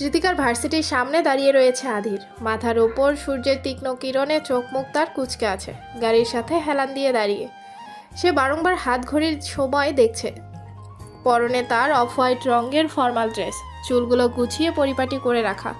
কৃতিকার ভার্সিটির সামনে দাঁড়িয়ে রয়েছে আধির। মাথার ওপর সূর্যের তীক্ষ্ণ কিরণে চোখ মুখ তার কুচকে আছে। গাড়ির সাথে হেলান দিয়ে দাঁড়িয়ে। সে বারংবার হাত ঘড়ির সময় দেখছে। পরনে তার অফ হোয়াইট রঙের ফর্মাল ড্রেস, চুলগুলো গুছিয়ে পরিপাটি করে রাখা।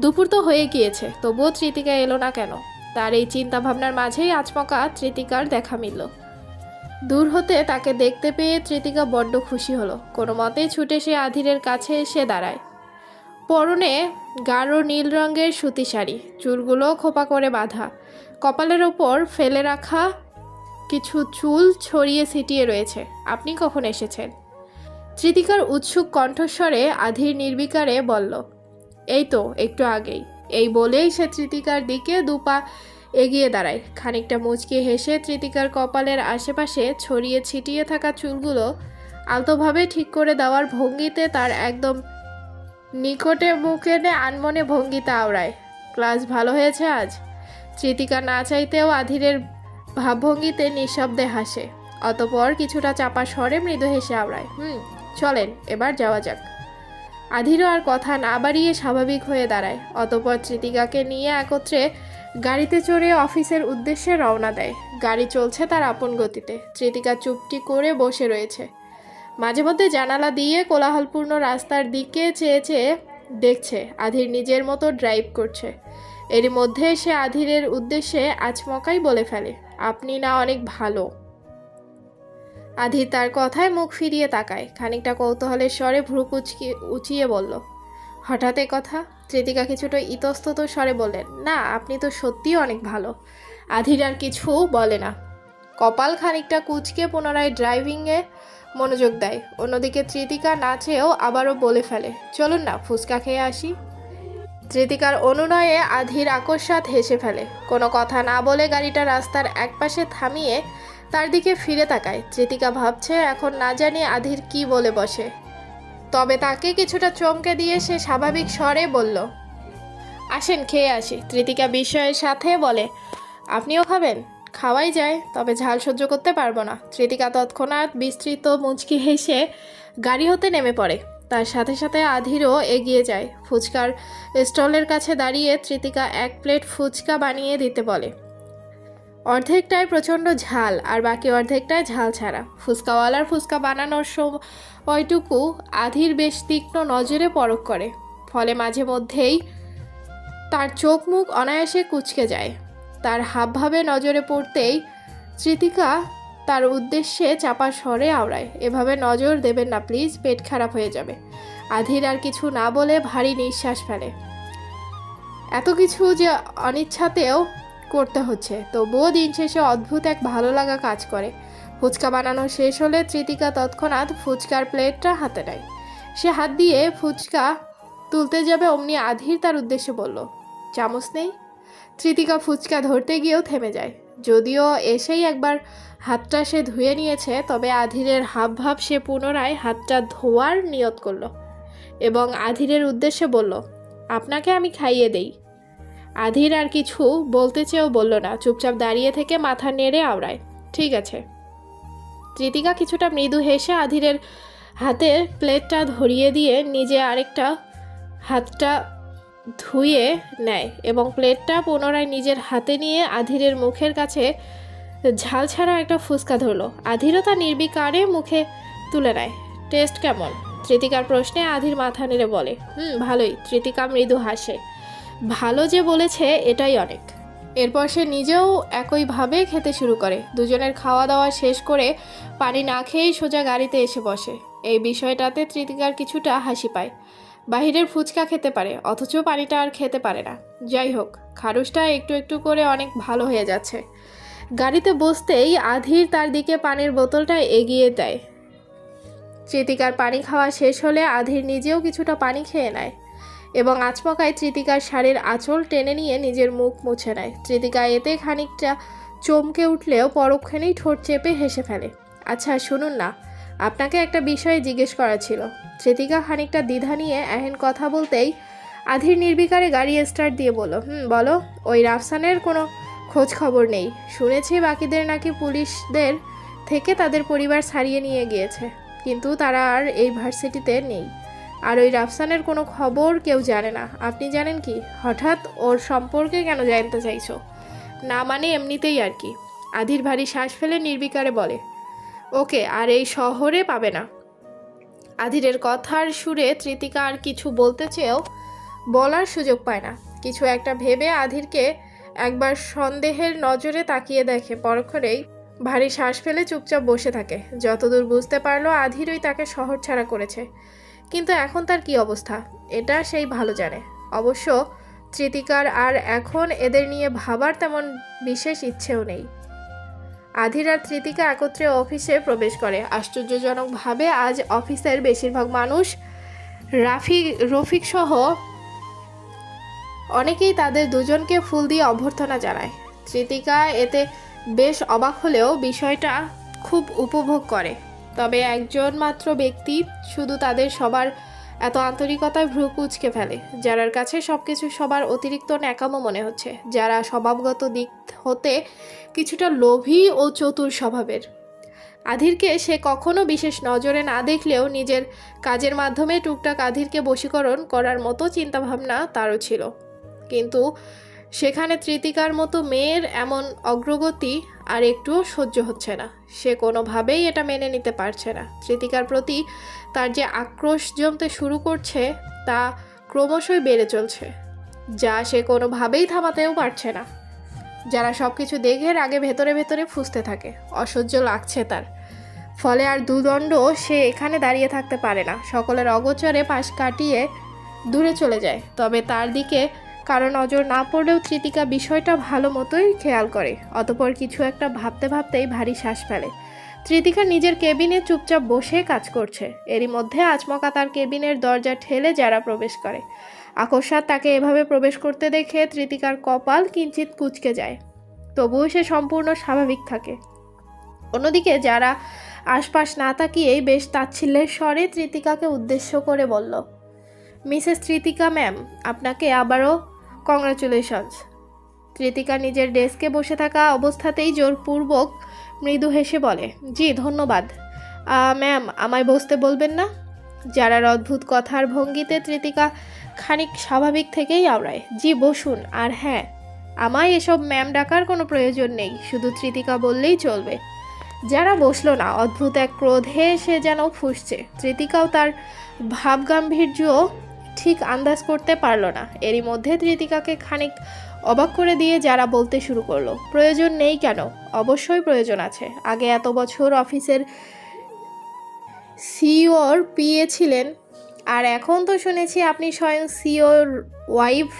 দুপুর তো হয়ে গিয়েছে, তবুও তৃতিকা এলো না কেন? তার এই চিন্তা ভাবনার মাঝেই আচমকা তৃতিকার দেখা মিলল। দূর হতে তাকে দেখতে পেয়ে তৃতিকা বড্ড খুশি হলো। কোনো মতেই ছুটে সে আধিরের কাছে এসে দাঁড়ায়। পরনে গাঢ় নীল রঙের সুতি শাড়ি, চুলগুলো খোপা করে বাঁধা। কপালের ওপর ফেলে রাখা কিছু চুল ছড়িয়ে ছিটিয়ে রয়েছে। আপনি কখন এসেছেন? তৃতিকার উৎসুক কণ্ঠস্বরে আধির নির্বিকারে বলল, এই তো, একটু আগেই। এই বলেই সে তৃতিকার দিকে দুপা এগিয়ে দাঁড়ায়। খানিকটা মুচকি হেসে তৃতিকার কপালের আশেপাশে ছড়িয়ে ছিটিয়ে থাকা চুলগুলো আলতোভাবে ঠিক করে দেওয়ার ভঙ্গিতে তার একদম নিকটে মুখে নে আনমনে ভঙ্গিতে আওড়ায়, ক্লাস ভালো হয়েছে আজ? চিতিকা না চাইতেও আধিরের ভাবভঙ্গিতে নিঃশব্দে হাসে, অতপর কিছুটা চাপা স্বরে মৃদু হেসে আওড়ায়, হুম, চলেন, এবার যাওয়া যাক। আধিরও আর কথা না বাড়িয়ে স্বাভাবিক হয়ে দাঁড়ায়, অতপর তৃতিকাকে নিয়ে একত্রে গাড়িতে চড়ে অফিসের উদ্দেশ্যে রওনা দেয়। গাড়ি চলছে তার আপন গতিতে তৃতিকা চুপটি করে বসে রয়েছে। মাঝে মধ্যে জানালা দিয়ে কোলাহলপূর্ণ রাস্তার দিকে চেয়ে চেয়ে দেখছে আধির নিজের মতো ড্রাইভ করছে। এরই মধ্যে সে আধিরের উদ্দেশ্যে আচমকাই বলে ফেলে, আপনি না অনেক ভালো। আধির তার কথায় মুখ ফিরিয়ে তাকায়, খানিকটা কৌতূহলের স্বরে ভ্রু কুচকি উঁচিয়ে বলল, হঠাৎ এ কথা? তৃতিকা কিছুটা ইতস্তত স্বরে বললেন, না, আপনি তো সত্যিই অনেক ভালো। আধির আর কিছু বলে না। কপাল খানিকটা কুচকে পুনরায় ড্রাইভিংয়ে মনোযোগ দেয়। অন্যদিকে তৃতিকা নাচেও আবারও বলে ফেলে, চলুন না, ফুচকা খেয়ে আসি। তৃতিকার অনুনয়ে আধির আকস্মাত হেসে ফেলে। কোনো কথা না বলে গাড়িটা রাস্তার একপাশে থামিয়ে তার দিকে ফিরে তাকায়। তৃতিকা ভাবছে এখন না জানি আধির কি বলে বসে। তবে তাকে কিছুটা চমকে দিয়ে সে স্বাভাবিক স্বরে বলল, আসেন, খেয়ে আসি। তৃতিকা বিস্ময়ের সাথে বলে, আপনিও খাবেন? খাওয়াই যায়, তবে ঝাল সহ্য করতে পারব না। তৃতিকা তৎক্ষণাৎ বিস্তৃত মুচকি হেসে গাড়ি হতে নেমে পড়ে। তার সাথে সাথে আধিরও এগিয়ে যায়। ফুচকার স্টলের কাছে দাঁড়িয়ে তৃতিকা এক প্লেট ফুচকা বানিয়ে দিতে বলে। অর্ধেকটায় প্রচণ্ড ঝাল, আর বাকি অর্ধেকটায় ঝাল ছাড়া। ফুচকাওয়ালার ফুচকা বানানোর সময়টুকু আধির বেশ তীক্ষ্ণ নজরে পরখ করে। ফলে মাঝে মধ্যেই তার চোখ মুখ অনায়াসে কুচকে যায়। তার হাবভাবে নজরে পড়তেই তৃতিকা তার উদ্দেশ্যে চাপা স্বরে আওড়ায়, এভাবে নজর দেবেন না, প্লিজ, পেট খারাপ হয়ে যাবে। আধির আর কিছু না বলে ভারী নিঃশ্বাস ফেলে। এত কিছু যে অনিচ্ছাতেও করতে হচ্ছে, তবুও দিন শেষে অদ্ভুত এক ভালো লাগা কাজ করে। ফুচকা বানানো শেষ হলে তৃতিকা তৎক্ষণাৎ ফুচকার প্লেটটা হাতে নেয়। সে হাত দিয়ে ফুচকা তুলতে যাবে, অমনি আধির তার উদ্দেশ্যে বলল, চামচ নেই? তৃতিকা ফুচকা ধরতে গিয়েও থেমে যায়। যদিও এসেই একবার হাতটা সে ধুয়ে নিয়েছে, তবে আধিরের হাবভাব সে পুনরায় হাতটা ধোয়ার নিয়ত করল এবং আধিরের উদ্দেশ্যে বলল, আপনাকে আমি খাইয়ে দেই। আধির আর কিছু বলতে চেয়েও বলল না, চুপচাপ দাঁড়িয়ে থেকে মাথা নেড়ে আওড়ায়, ঠিক আছে। তৃতিকা কিছুটা মৃদু হেসে আধিরের হাতে প্লেটটা ধরিয়ে দিয়ে নিজে আরেকটা হাতটা ধুয়ে নেয় এবং প্লেটটা পুনরায় নিজের হাতে নিয়ে আধিরের মুখের কাছে ঝাল ছাড়া একটা ফুচকা ধরলো। আধিরও তা নির্বিকারে মুখে তুলে নেয়। টেস্ট কেমন? তৃতিকার প্রশ্নে আধির মাথা নেড়ে বলে, হুম, ভালোই। তৃতিকা মৃদু হাসে। ভালো যে বলেছে, এটাই অনেক। এরপর সে নিজেও একইভাবে খেতে শুরু করে। দুজনের খাওয়া দাওয়া শেষ করে পানি না খেয়েই সোজা গাড়িতে এসে বসে। এই বিষয়টাতে তৃতিকার কিছুটা হাসি পায়। বাহিরের ফুচকা খেতে পারে, অথচ পানিটা আর খেতে পারে না। যাই হোক খারুসটা একটু একটু করে অনেক ভালো হয়ে যাচ্ছে। গাড়িতে বসতেই আধির তার দিকে পানির বোতলটা এগিয়ে দেয়। তৃতিকার পানি খাওয়া শেষ হলে আধির নিজেও কিছুটা পানি খেয়ে নেয় এবং আচমকায় তৃতিকার শাড়ির আঁচল টেনে নিয়ে নিজের মুখ মুছে নেয়। তৃতিকা এতে খানিকটা চমকে উঠলেও পরক্ষণেই ঠোঁট চেপে হেসে ফেলে। আচ্ছা শুনুন না, আপনাকে একটা বিষয়ে জিজ্ঞেস করা ছিল। তৃতিকা খানিকটা দ্বিধা নিয়ে এহেন কথা বলতেই আধির নির্বিকারে গাড়ি স্টার্ট দিয়ে বলো হুম, বলো, ওই রাফসানের কোনো খোঁজ খবর নেই। শুনেছি বাকিদের নাকি পুলিশদের থেকে তাদের পরিবার ছাড়িয়ে নিয়ে গিয়েছে, কিন্তু তারা আর এই ভার্সিটিতে নেই। আর ওই রাফসানের কোনো খবর কেউ জানে না। আপনি জানেন কি? হঠাৎ ওর সম্পর্কে কেন জানতে চাইছো? না মানে এমনিতেই আর কি। আধির ভারী শ্বাস ফেলে নির্বিকারে বলে, ওকে, আর এই শহরে পাবে না। আধিরের কথার সুরে তৃতিকা আর কিছু বলতে চেয়েও বলার সুযোগ পায় না। কিছু একটা ভেবে আধিরকে একবার সন্দেহের নজরে তাকিয়ে দেখে। পরক্ষণেই ভারী শ্বাস ফেলে চুপচাপ বসে থাকে। যতদূর বুঝতে পারল আধিরই তাকে শহর ছাড়া করেছে। কিন্তু এখন তার কি অবস্থা? এটা সেই ভালো জানে। অবশ্য তৃতিকার আর এখন এদের নিয়ে ভাবার তেমন বিশেষ ইচ্ছেও নেই। আধির আর তৃতিকা একত্রে অফিসে প্রবেশ করে। আশ্চর্যজনকভাবে আজ অফিসের বেশিরভাগ মানুষ রাফি, রফিক সহ অনেকেই তাদের দুজনকে ফুল দিয়ে অভ্যর্থনা জানায়। তৃতিকা এতে বেশ অবাক হলেও বিষয়টা খুব উপভোগ করে। তবে একজন মাত্র ব্যক্তি শুধু তাদের সবার এত আন্তরিকতায় ভ্রু কুচকে ফেলে, যারার কাছে সব কিছু সবার অতিরিক্ত ন্যাকামো মনে হচ্ছে, যারা স্বভাবগত দিক হতে কিছুটা লোভী ও চতুর স্বভাবের। আধিরকে সে কখনো বিশেষ নজরে না দেখলেও নিজের কাজের মাধ্যমে টুকটাক আধিরকে বশীকরণ করার মতো চিন্তাভাবনা তারও ছিল। কিন্তু সেখানে তৃতিকার মতো মেয়ের এমন অগ্রগতি আর একটুও সহ্য হচ্ছে না। সে কোনোভাবেই এটা মেনে নিতে পারছে না। তৃতিকার প্রতি তার যে আক্রোশ জমতে শুরু করছে, তা ক্রমশই বেড়ে চলছে, যা সে কোনোভাবেই থামাতেও পারছে না। যারা সব কিছু দেখে আগে ভেতরে ভেতরে ফুসতে থাকে, অসহ্য লাগছে তার। ফলে আর দুদণ্ড সে এখানে দাঁড়িয়ে থাকতে পারে না। সকলের অগোচরে পাশ কাটিয়ে দূরে চলে যায়। তবে তার দিকে কারও নজর না পড়লেও তৃতিকা বিষয়টা ভালো মতোই খেয়াল করে। অতপর কিছু একটা ভাবতে ভাবতেই ভারী শ্বাস ফেলে। তৃতিকা নিজের কেবিনে চুপচাপ বসে কাজ করছে। এরই মধ্যে আচমকা তার কেবিনের দরজা ঠেলে যারা প্রবেশ করে। আকস্মাত তাকে এভাবে প্রবেশ করতে দেখে তৃতিকার কপাল কিঞ্চিত কুচকে যায়। তবুও সে সম্পূর্ণ স্বাভাবিক থাকে। অন্যদিকে যারা আশপাশ না তাকিয়েই বেশ তাচ্ছিল্যের স্বরে তৃতিকাকে উদ্দেশ্য করে বলল, মিসেস তৃতিকা, ম্যাম, আপনাকে আবারও কংগ্রাচুলেশনস তৃতিকা নিজের ডেস্কে বসে থাকা অবস্থাতেই জোরপূর্বক মৃদু হেসে বলে, জি, ধন্যবাদ। ম্যাম, আমায় বসতে বলবেন না? যারার অদ্ভুত কথার ভঙ্গিতে তৃতিকা খানিক স্বাভাবিক থেকেই আওড়ায়, জি, বসুন, আর হ্যাঁ আমায় এসব ম্যাম ডাকার কোনো প্রয়োজন নেই, শুধু তৃতিকা বললেই চলবে। যারা বসল না, অদ্ভুত এক ক্রোধে সে যেন ফুসছে। তৃতিকাও তার ভাবগাম্ভীর্য ঠিক আন্দাজ করতে পারল না। এরই মধ্যে তৃতিকাকে খানিক অবাক করে দিয়ে যারা বলতে শুরু করল, প্রয়োজন নেই কেন? অবশ্যই প্রয়োজন আছে। আগে এত বছর অফিসের সিওর পিএ ছিলেন, আর এখন তো শুনেছি আপনি স্বয়ং সিওর ওয়াইফ।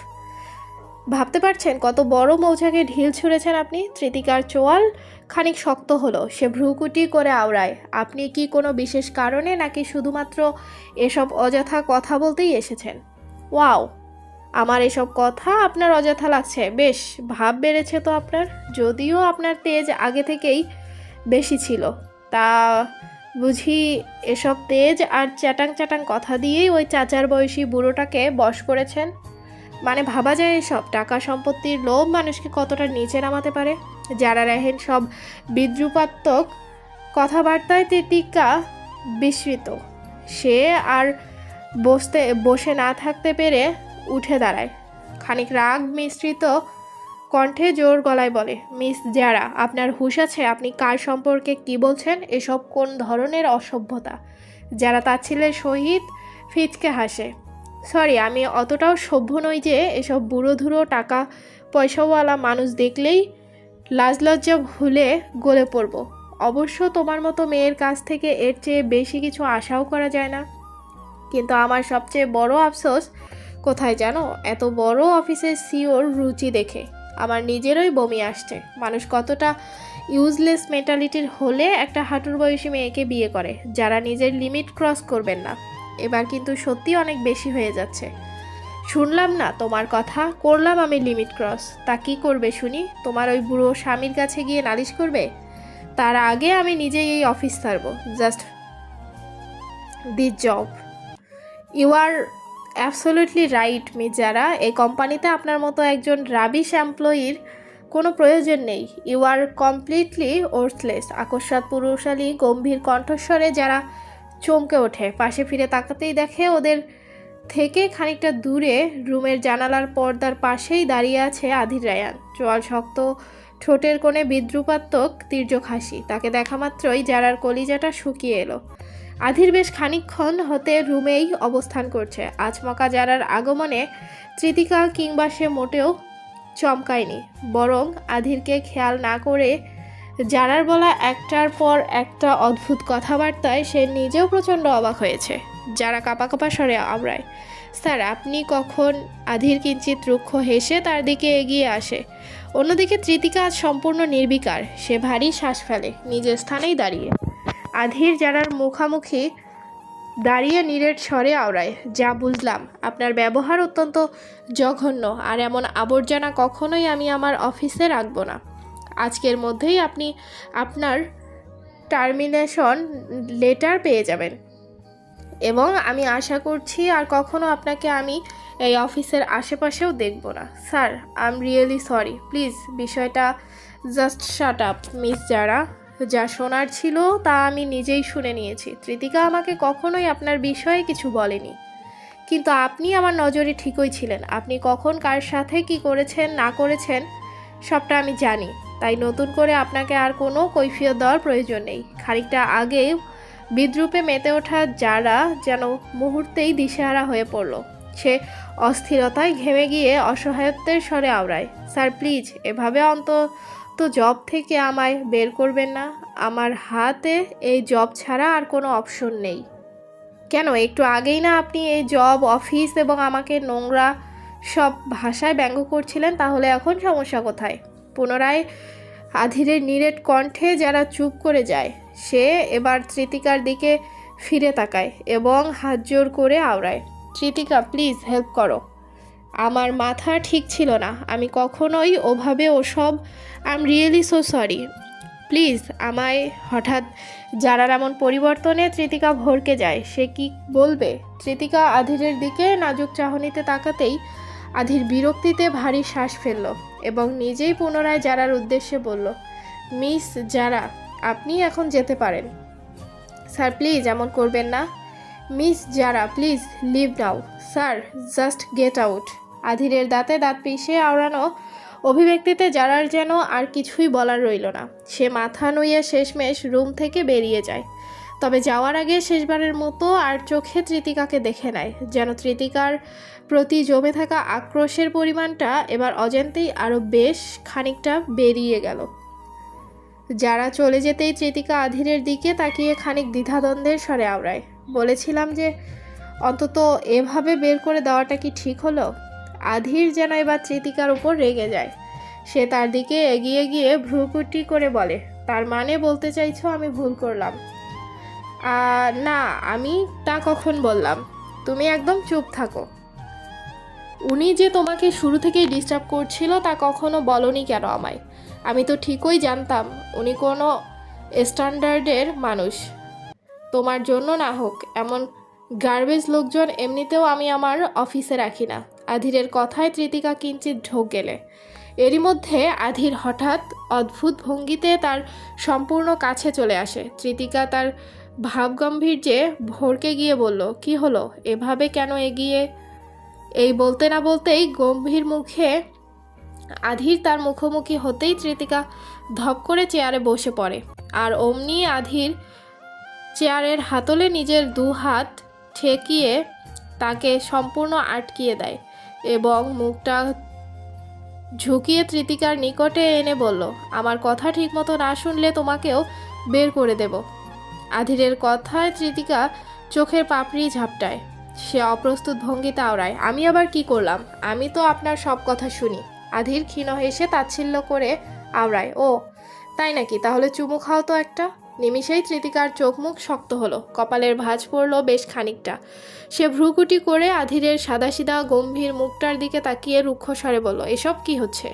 ভাবতে পারছেন কত বড় মৌচাকে ঢিল ছুঁড়েছেন আপনি? তৃতিকার চোয়াল খানিক শক্ত হলো। সে ভ্রুকুটি করে আওড়ায়, আপনি কি কোনো বিশেষ কারণে নাকি শুধুমাত্র এসব অযথা কথা বলতেই এসেছেন? ওয়াও, আমার এসব কথা আপনার অযথা লাগছে। বেশ, ভাব বেড়েছে তো আপনার। যদিও আপনার তেজ আগে থেকেই বেশি ছিল, তা বুঝি এসব তেজ আর চ্যাটাং চ্যাটাং কথা দিয়েই ওই চাচার বয়সী বুড়োটাকে বশ করেছেন? মানে ভাবা যায় এসব টাকা সম্পত্তির লোভ মানুষকে কতটা নিচে নামাতে পারে? যারা রেহেন সব বিদ্রুপাত্মক কথাবার্তায় তিতিকা বিস্মিত। সে আর বসতে, বসে না থাকতে পেরে উঠে দাঁড়ায়। খানিক রাগ মিশ্রিত কণ্ঠে জোর গলায় বলে, মিস যারা আপনার হুঁশ আছে, আপনি কার সম্পর্কে কি বলছেন? এসব কোন ধরনের অসভ্যতা? যারা তার ছেলের সহিত ফিচকে হাসে, সরি, আমি অতটাও সভ্য নই যে এসব বুড়ো ধুড়ো টাকা পয়সাওয়ালা মানুষ দেখলেই লাজ লজ্জা ভুলে গলে পড়ব। অবশ্য তোমার মতো মেয়ের কাছ থেকে এর চেয়ে বেশি কিছু আশাও করা যায় না। কিন্তু আমার সবচেয়ে বড় আফসোস, কোথায় জানো? এত বড় অফিসের সিওর রুচি দেখে। আমার নিজেরই বমি আসছে। মানুষ কতটা ইউজলেস মেন্টালিটির হলে একটা হাঁটুর বয়সী মেয়েকে বিয়ে করে, যারা নিজের লিমিট ক্রস করবেন না। এবার কিন্তু সত্যি অনেক বেশি হয়ে যাচ্ছে। শুনলাম না তোমার কথা, করলাম আমি লিমিট ক্রস। তা কি করবে শুনি? তোমার ওই বুড়ো স্বামীর কাছে গিয়ে নালিশ করবে? তার আগে আমি নিজেই এই অফিস ছাড়বো। Just the job. You are absolutely right Miss Zara এই কোম্পানিতে আপনার মতো একজন রাবিশ এমপ্লয়ির কোনো প্রয়োজন নেই। ইউ আর কমপ্লিটলি ওর্থলেস আকস্মাত পুরুষালী, গম্ভীর কণ্ঠস্বরে যারা চমকে ওঠে। পাশে ফিরে তাকাতেই দেখে ওদের থেকে খানিকটা দূরে রুমের জানালার পর্দার পাশেই দাঁড়িয়ে আছে আধির রায়ান। চোয়াল শক্ত, ঠোঁটের কোণে বিদ্রুপাত্মক তীর্যক হাসি তাকে দেখা মাত্রই যারার কলিজাটা শুকিয়ে এলো। আধির বেশ খানিকক্ষণ হতে রুমেই অবস্থান করছে। আচমকা জারার আগমনে তৃতিকা কিংবা সে মোটেও চমকায়নি। বরং আধিরকে খেয়াল না করে যারার বলা একটার পর একটা অদ্ভুত কথাবার্তায় সে নিজেও প্রচণ্ড অবাক হয়েছে। যারা কাপা কাপা স্বরে আমরায় স্যার, আপনি কখন আধির কিঞ্চিত রুক্ষ হেসে তার দিকে এগিয়ে আসে। অন্যদিকে তৃতিকা আজ সম্পূর্ণ নির্বিকার। সে ভারী শ্বাস ফেলে, নিজের স্থানেই দাঁড়িয়ে। আধির যারার মুখামুখি দাঁড়িয়ে নিরেট স্বরে আওড়ায়, যা বুঝলাম, আপনার ব্যবহার অত্যন্ত জঘন্য, আর এমন আবর্জনা কখনোই আমি আমার অফিসে রাখব না। আজকের মধ্যেই আপনি আপনার টার্মিনেশন লেটার পেয়ে যাবেন। এবং আমি আশা করছি আর কখনো আপনাকে আমি এই অফিসের আশেপাশেও দেখব না। Sir I am really sorry please বিষয়টা just shut up Miss Zara যা শোনার ছিল তা আমি নিজেই শুনে নিয়েছি। তৃতিকা আমাকে কখনোই আপনার বিষয়ে কিছু বলেনি। কিন্তু আপনি আমার নজরে ঠিকই ছিলেন। আপনি কখন কার সাথে কি করেছেন, না করেছেন, সবটা আমি জানি। তাই নতুন করে আপনাকে আর কোনো কৈফিয়ত দেওয়ার প্রয়োজন নেই। খানিকটা আগে বিদ্রুপে মেতে ওঠা যারা যেন মুহূর্তেই দিশেহারা হয়ে পড়ল। সে অস্থিরতায় ঘেমে গিয়ে অসহায়ত্বের স্বরে আওড়ায়, স্যার, প্লিজ, এভাবে অন্তত জব থেকে আমায় বের করবেন না। আমার হাতে এই জব ছাড়া আর কোনো অপশন নেই। কেন, একটু আগেই না আপনি এই জব, অফিস এবং আমাকে নোংরা সব ভাষায় ব্যঙ্গ করছিলেন, তাহলে এখন সমস্যা কোথায়? পুনরায় আধিরের নিরেট কণ্ঠে যারা চুপ করে যায় সে এবার তৃতিকার দিকে ফিরে তাকায় এবং হাত জোর করে আওড়ায়, তৃতিকা প্লিজ হেল্প করো। আমার মাথা ঠিক ছিল না। আমি কখনোই ওভাবে ওসব I am really so sorry please আমায় হঠাৎ যারার এমন পরিবর্তনে তৃতিকা ভরকে যায়। সে কি বলবে? তৃতিকা আধিরের দিকে নাজুক চাহনিতে তাকাতেই আধির বিরক্তিতে ভারী শ্বাস ফেলল এবং নিজেই পুনরায় যারার উদ্দেশ্যে বলল, মিস যারা আপনি এখন যেতে পারেন। স্যার, প্লিজ এমন করবেন না। Miss Zara please leave now. Sir, just get out. আধিরের দাঁতে দাঁত পিষে আওড়ানো অভিব্যক্তিতে যারার যেন আর কিছুই বলার রইল না। সে মাথা নুইয়ে শেষমেশ রুম থেকে বেরিয়ে যায়। তবে যাওয়ার আগে শেষবারের মতো আর চোখে তৃতিকাকে দেখে নেয়, যেন তৃতিকার প্রতি জমে থাকা আক্রোশের পরিমাণটা এবার অজান্তেই আরও বেশ খানিকটা বেরিয়ে গেল। যারা চলে যেতেই চেতিকা আধিরের দিকে তাকিয়ে খানিক দ্বিধাদ্বন্দ্বের স্বরে আওড়ায়। বলেছিলাম যে, অন্তত এভাবে বের করে দেওয়াটা কি ঠিক হলো? আধির যেন এবার তৃতিকার উপর রেগে যায়। সে তার দিকে এগিয়ে গিয়ে ভ্রুকুটি করে বলে, তার মানে বলতে চাইছো আমি ভুল করলাম? না, আমি তা কখন বললাম? তুমি একদম চুপ থাকো। উনি যে তোমাকে শুরু থেকেই ডিস্টার্ব করছিল তা কখনো বলনি কেন আমায়? আমি তো ঠিকই জানতাম উনি কোনো স্ট্যান্ডার্ডের মানুষ। তোমার জন্য না হোক, এমন গার্বেজ লোকজন এমনিতেও আমি আমার অফিসে রাখি না। আধিরের কথায় তৃতিকা কিঞ্চিত ঢোক গেলে। এরই মধ্যে আধির হঠাৎ অদ্ভুত ভঙ্গিতে তার সম্পূর্ণ কাছে চলে আসে। তৃতিকা তার ভাবগম্ভীর্যে ভরকে গিয়ে বলল, কি হলো? এভাবে কেন এগিয়ে এই বলতে না বলতেই গম্ভীর মুখে আধির তার মুখোমুখি হতেই তৃতিকা ধপ করে চেয়ারে বসে পড়ে। আর অমনি আধির চেয়ারের হাতলে নিজের দু হাত ঠেকিয়ে তাকে সম্পূর্ণ আটকিয়ে দেয় এবং মুখটা ঝুঁকিয়ে তৃতিকার নিকটে এনে বলল, আমার কথা ঠিকমতো না শুনলে তোমাকেও বের করে দেব। আধিরের কথায় তৃতিকা চোখের পাপড়ি ঝাপটায়। সে অপ্রস্তুত ভঙ্গিতে আওড়ায়, আমি আবার কি করলাম? আমি তো আপনার সব কথা শুনি। আধির ক্ষীণ হেসে তাচ্ছিল্য করে আওড়ায়, ও, তাই নাকি? তাহলে চুমু খাও তো একটা। নিমিষেই তৃতিকার চোখ মুখ শক্ত হলো, কপালের ভাঁজ পড়ল বেশ খানিকটা। সে ভ্রুকুটি করে আধিরের সাদাসিধা গম্ভীর মুখটার দিকে তাকিয়ে রুক্ষ স্বরে বলল, এসব কি হচ্ছে?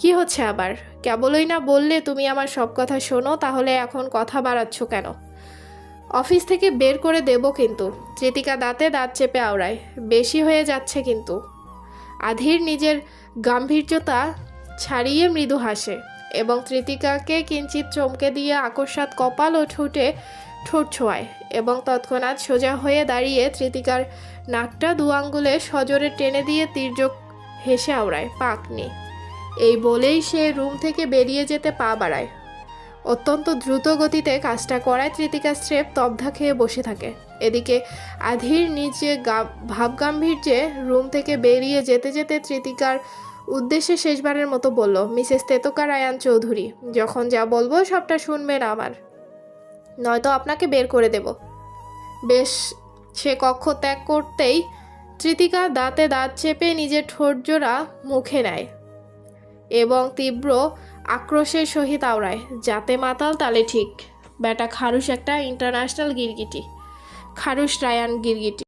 কি হচ্ছে আবার? কেবলই না বললে তুমি আমার সব কথা শোনো, তাহলে এখন কথা বাড়াচ্ছ কেন? অফিস থেকে বের করে দেব কিন্তু। তৃতিকা দাঁতে দাঁত চেপে আওড়ায়। বেশি হয়ে যাচ্ছে কিন্তু। আধির নিজের গাম্ভীর্যতা ছাড়িয়ে মৃদু হাসে এবং তৃতিকাকে কিঞ্চিত চমকে দিয়ে আকস্মাত কপাল ও ঠোঁটে ঠোঁট ছোঁয়ায় এবং তৎক্ষণাৎ সোজা হয়ে দাঁড়িয়ে তৃতিকার নাকটা দু আঙ্গুলে সজোরে টেনে দিয়ে তির্যক হেসে আওড়ায়, পাকনি। এই বলেই সে রুম থেকে বেরিয়ে যেতে পা বাড়ায়। অত্যন্ত দ্রুত গতিতে কাজটা করায় তৃতিকা স্রেফ তবধা খেয়ে বসে থাকে। এদিকে আধির গা- ভাবগাম্ভীর্যে রুম থেকে বেরিয়ে যেতে যেতে তৃতিকার উদ্দেশ্যে শেষবারের মতো বলল, মিসেস তেতকা রায়ান চৌধুরী, যখন যা বলব সবটা শুনবেন আমার নয়তো আপনাকে বের করে দেব। বেশ, সে কক্ষ ত্যাগ করতেই তৃতিকা দাঁতে দাঁত চেপে নিজের ঠোঁটজোড়া মুখে নেয় এবং তীব্র আক্রোশের সহিত আওড়ায়, যাতে মাতাল তালে ঠিক। বেটা খারুস একটা ইন্টারন্যাশনাল গিরগিটি। খারুস রায়ান গিরগিটি।